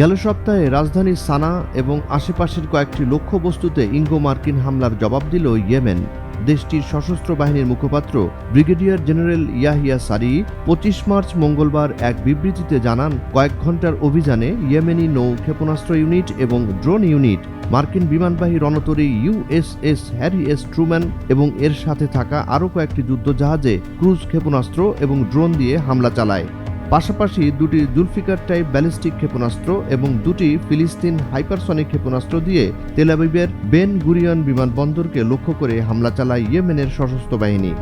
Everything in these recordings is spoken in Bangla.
গেল সপ্তাহে রাজধানী সানা এবং আশেপাশের কয়েকটি লক্ষ্যবস্তুতে ইঙ্গো মার্কিন হামলার জবাব দিল ইয়েমেন। দেশটির সশস্ত্র বাহিনীর মুখপাত্র ব্রিগেডিয়ার জেনারেল ইয়াহিয়া সারি পঁচিশ মার্চ মঙ্গলবার এক বিবৃতিতে জানান, কয়েক ঘণ্টার অভিযানে ইয়েমেনি নৌ ক্ষেপণাস্ত্র ইউনিট এবং ড্রোন ইউনিট, মার্কিন বিমানবাহী রণতরী ইউএসএস হ্যারি এস ট্রুম্যান এবং এর সাথে থাকা আরও কয়েকটি যুদ্ধজাহাজে ক্রুজ ক্ষেপণাস্ত্র এবং ড্রোন দিয়ে হামলা চালায়। পাশাপাশি দুটি জুলফিকার টাইপ ব্যালিস্টিক ক্ষেপণাস্ত্র এবং দুটি ফিলিস্তিন হাইপারসনিক ক্ষেপণাস্ত্র দিয়ে তেলাবিবের বেন গুরিয়ন বিমানবন্দরকে লক্ষ্য করে হামলা চালায় ইয়েমেনের সশস্ত্র বাহিনী।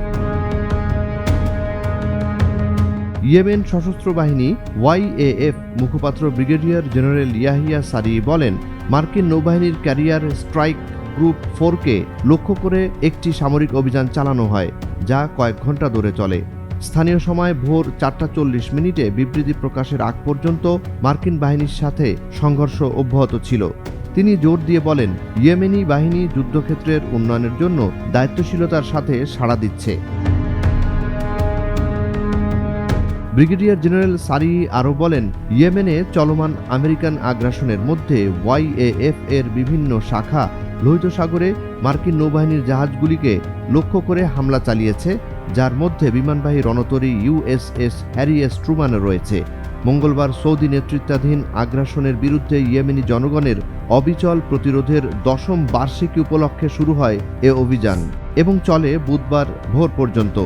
ইয়েমেন সশস্ত্র বাহিনী ওয়াইএএফ মুখপাত্র ব্রিগেডিয়ার জেনারেল ইয়াহিয়া সারি বলেন, মার্কিন নৌবাহিনীর ক্যারিয়ার স্ট্রাইক গ্রুপ ফোরকে লক্ষ্য করে একটি সামরিক অভিযান চালানো হয়, যা কয়েক ঘণ্টা ধরে চলে। স্থানীয় সময় ভোর চারটা চল্লিশ মিনিটে বিবৃতি প্রকাশের আগ পর্যন্ত মার্কিন বাহিনীর সাথে সংঘর্ষ অব্যাহত ছিল। তিনি জোর দিয়ে বলেন, ইয়েমেনি বাহিনী যুদ্ধক্ষেত্রের উন্নয়নের জন্য দায়িত্বশীলতার সাথে সাড়া দিচ্ছে। ব্রিগেডিয়ার জেনারেল সারি আরও বলেন, ইয়েমেনে চলমান আমেরিকান আগ্রাসনের মধ্যে ওয়াইএএফ এর বিভিন্ন শাখা লোহিত সাগরে মার্কিন নৌবাহিনীর জাহাজগুলিকে লক্ষ্য করে হামলা চালিয়েছে যার মধ্যে বিমানবাহী রণতরী ইউএসএস হ্যারি এস ট্রুমান রয়েছে। মঙ্গলবার সৌদি নেতৃত্বাধীন আগ্রাসনের বিরুদ্ধে ইয়েমেনি জনগণের অবিচল প্রতিরোধের দশম বার্ষিকী উপলক্ষে শুরু হয় এ অভিযান এবং চলে বুধবার ভোর পর্যন্ত।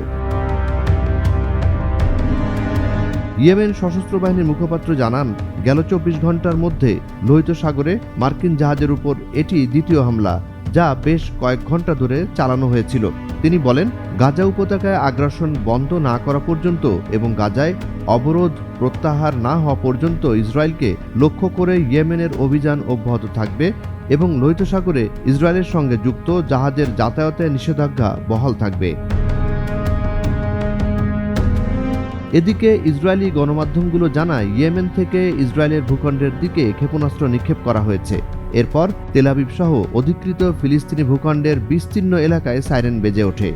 ইয়েমেন সশস্ত্র বাহিনীর মুখপাত্র জানান, গেল চব্বিশ ঘণ্টার মধ্যে লোহিত সাগরে মার্কিন জাহাজের উপর এটি দ্বিতীয় হামলা। যা বেশ কয়েক ঘণ্টা ধরে চালানো হয়েছিল। তিনি বলেন, গাজা উপত্যকায় আগ্রাসন বন্ধ না করা পর্যন্ত এবং গাজায় অবরোধ প্রত্যাহার না হওয়া পর্যন্ত ইসরায়েলকে লক্ষ্য করে ইয়েমেনের অভিযান অব্যাহত থাকবে এবং লোহিত সাগরে ইসরায়েলের সঙ্গে যুক্ত জাহাজের যাতায়াতে নিষেধাজ্ঞা বহাল থাকবে। এদিকে ইসরায়েলি গণমাধ্যমগুলো জানায়, ইয়েমেন থেকে ইসরায়েলের ভূখণ্ডের দিকে ক্ষেপণাস্ত্র নিক্ষেপ করা হয়েছে। এরপর তেলাবিব সহ অধিকৃত ফিলিস্তিনি ভূখণ্ডের বিস্তীর্ণ এলাকায় সাইরেন বেজে ওঠে।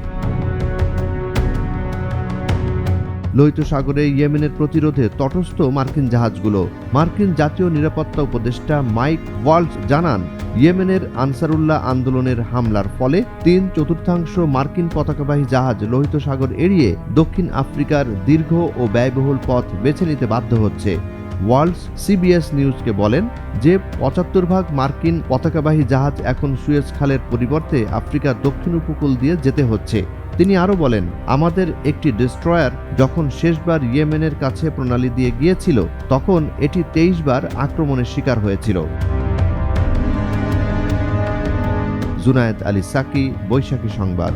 লোহিত সাগরে ইয়েমেনের প্রতিরোধে তটস্থ মার্কিন জাহাজগুলো। মার্কিন জাতীয় নিরাপত্তা উপদেষ্টা মাইক ওয়াল্স জানান, ইয়েমেনের আনসারুল্লাহ আন্দোলনের হামলার ফলে তিন চতুর্থাংশ মার্কিন পতাকাবাহী জাহাজ লোহিত সাগর এড়িয়ে দক্ষিণ আফ্রিকার দীর্ঘ ও ব্যয়বহুল পথ বেছে নিতে বাধ্য হচ্ছে। ওয়ার্ল্ডস সিবিএস নিউজকে বলেন যে পঁচাত্তর ভাগ মার্কিন পতাকাবাহী জাহাজ এখন সুয়েজ খালের পরিবর্তে আফ্রিকার দক্ষিণ উপকূল দিয়ে যেতে হচ্ছে। তিনি আরও বলেন, আমাদের একটি ডিস্ট্রয়ার যখন শেষবার ইয়েমেনের কাছে প্রণালী দিয়ে গিয়েছিল, তখন এটি তেইশ বার আক্রমণের শিকার হয়েছিল। জুনায়েদ আলী সাকি, বৈশাখী সংবাদ।